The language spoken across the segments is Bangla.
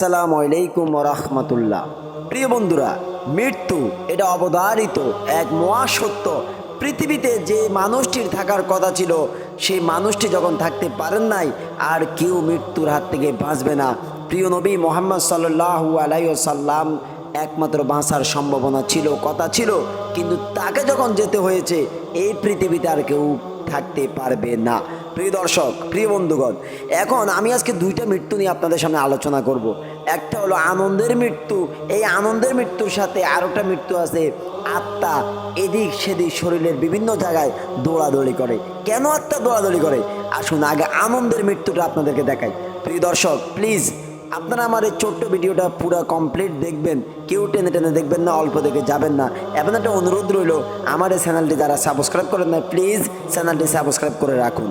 আসসালামু আলাইকুম রহমতুল্লাহ। প্রিয় বন্ধুরা, মৃত্যু এটা অবধারিত এক মহাসত্য। পৃথিবীতে যে মানুষটির থাকার কথা ছিল, সেই মানুষটি যখন থাকতে পারেন নাই, আর কেউ মৃত্যুর হাত থেকে বাঁচবে না। প্রিয় নবী মোহাম্মদ সাল্লাহু আলাইসাল্লাম একমাত্র বাঁচার সম্ভাবনা ছিল, কথা ছিল। কিন্তু তাকে যখন যেতে হয়েছে, এই পৃথিবীতে আর কেউ থাকতে পারবে না। প্রিয় দর্শক, প্রিয় বন্ধুগণ, এখন আমি আজকে দুইটা মৃত্যু নিয়ে আপনাদের সামনে আলোচনা করব। একটা হলো আনন্দের মৃত্যু, এই আনন্দের মৃত্যুর সাথে আরেকটা মৃত্যু আছে, আত্মা এদিক সেদিক শরীরের বিভিন্ন জায়গায় দৌড়াদৌড়ি করে। কেন আত্মা দৌড়াদৌড়ি করে? আসুন আগে আনন্দের মৃত্যুটা আপনাদেরকে দেখাই। প্রিয় দর্শক প্লিজ আপনারা আমার এই ছোট্ট ভিডিওটা পুরো কমপ্লিট দেখবেন। কেউ টেনে টেনে দেখবেন না, অল্প দেখে যাবেন না। এমন একটা অনুরোধ রইল, আমার এই চ্যানেলটি যারা সাবস্ক্রাইব করেন না প্লিজ চ্যানেলটি সাবস্ক্রাইব করে রাখুন।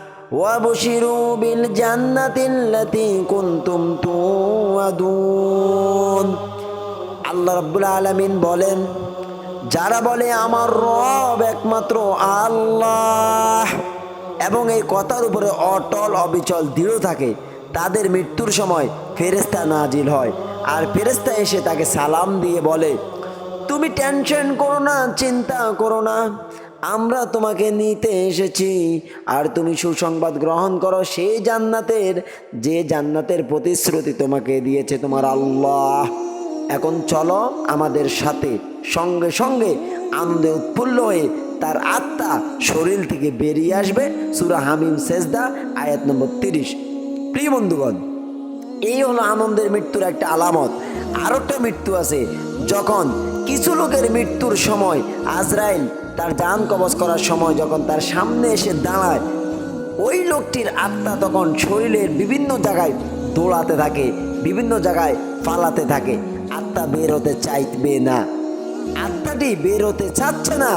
وابشروا بالجنة التي كنتم توعدون আল্লাহ রাব্বুল আলামিন বলেন যারা বলে আমার রব একমাত্র আল্লাহ এবং এই কথার উপরে অটল অবিচল দৃঢ় থাকে তাদের মৃত্যুর সময় ফেরেস্তা নাজিল হয় আর ফেরেস্তা এসে তাকে সালাম দিয়ে বলে তুমি টেনশন করো না চিন্তা করো না আমরা তোমাকে নিতে এসেছি, আর তুমি সুসংবাদ গ্রহণ করো সেই জান্নাতের, যে জান্নাতের প্রতিশ্রুতি তোমাকে দিয়েছে তোমার আল্লাহ। এখন চলো আমাদের সাথে সঙ্গে সঙ্গে আনন্দে উৎফুল্ল হয়ে তার আত্মা শরীর থেকে বেরিয়ে আসবে সুরা হামিম সেজদা, আয়াত নম্বর তিরিশ। প্রিয় বন্ধুগণ, এই হলো আনন্দের মৃত্যুর একটা আলামত। আর একটা মৃত্যু আছে, যখন কিছু লোকের মৃত্যুর সময় আজরাইল তার যান কবজ করার সময় যখন তার সামনে এসে দাঁড়ায়, ওই লোকটির আত্মা তখন শরীরের বিভিন্ন জায়গায় দৌড়াতে থাকে, বিভিন্ন জায়গায় পালাতে থাকে। আত্মা বের হতে চাইবে না। আত্মাটি বের হতে চাচ্ছে না,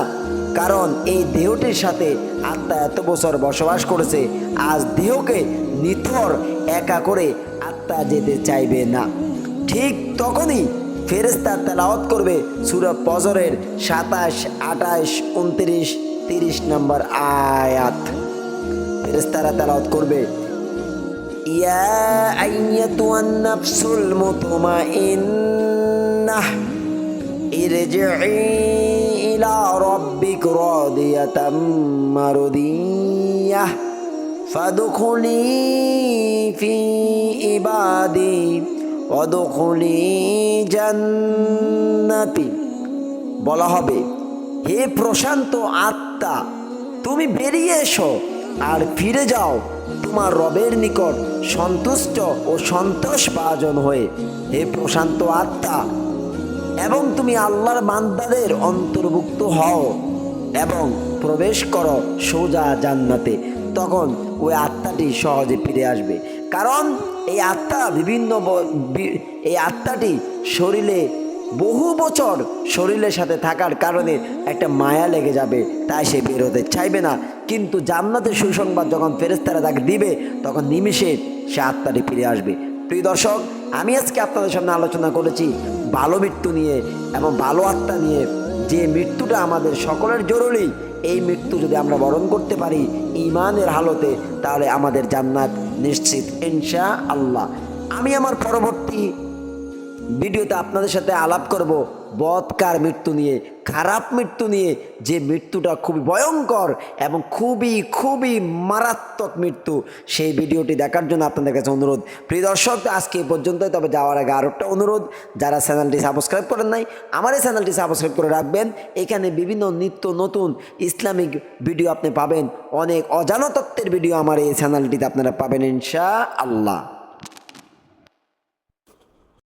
কারণ এই দেহটির সাথে আত্মা এত বছর বসবাস করেছে, আজ দেহকে নিথর, একা করে আত্মা যেতে চাইবে না। ঠিক তখনই ফেরেস্তা তেলাওয়াত করবে সুরা পজরের সাতাশ, আঠাশ, উনত্রিশ, তিরিশ নম্বর আয়াত। ফেরেস্তারা তেলাওয়াত করবে, ইয়া আইয়াতুয়ান নাফসুল মুতমাইন্নাহ ইরজিই ইলা রাব্বিক রাদিয়াতাম মারদিয়াহ ফাদখুলি ফি ইবাদি অদখলি জান্নাতি। বলা হবে, হে প্রশান্ত আত্মা, তুমি বেরিয়ে এসো আর ফিরে যাও তোমার রবের নিকট সন্তুষ্ট ও সন্তোষ ভাজন হয়ে। হে প্রশান্ত আত্মা, এবং তুমি আল্লাহর বান্দাদের অন্তর্ভুক্ত হও এবং প্রবেশ করো সোজা জান্নাতে। তখন ওই আত্মাটি সহজে ফিরে আসবে। কারণ এই আত্মা বিভিন্ন এই আত্মাটি শরীরে বহু বছর শরীরের সাথে থাকার কারণে একটা মায়া লেগে যাবে, তাই সে বের হতে চাইবে না। কিন্তু জান্নাতের সুসংবাদ যখন ফেরেস্তারা তাকে দিবে, তখন নিমিষে সে আত্মাটি ফিরে আসবে। প্রিয় দর্শক, আমি আজকে আপনাদের সামনে আলোচনা করেছি ভালো মৃত্যু নিয়ে এবং ভালো আত্মা নিয়ে। যে মৃত্যুটা আমাদের সকলের জরুরি এই মৃত্যু যদি আমরা বরণ করতে পারি ইমানের হালতে, তাহলে আমাদের জান্নাত নিশ্চিত ইনশা আল্লাহ আমি আমার পরবর্তী ভিডিওতে আপনাদের সাথে আলাপ করব বৎকার মৃত্যু নিয়ে, খারাপ মৃত্যু নিয়ে, যে মৃত্যুটা খুবই ভয়ঙ্কর এবং খুবই খুবই মারাত্মক মৃত্যু, সেই ভিডিওটি দেখার জন্য আপনাদের কাছে অনুরোধ। প্রিয় দর্শক, আজকে এই পর্যন্তই, তবে যাওয়ার আগে আরও একটা অনুরোধ, যারা চ্যানেলটি সাবস্ক্রাইব করেন নাই, আমার এই চ্যানেলটি সাবস্ক্রাইব করে রাখবেন। এখানে বিভিন্ন নিত্য নতুন ইসলামিক ভিডিও আপনি পাবেন, অনেক অজানা তত্ত্বের ভিডিও আমার এই চ্যানেলটিতে আপনারা পাবেন ইনশা আল্লাহ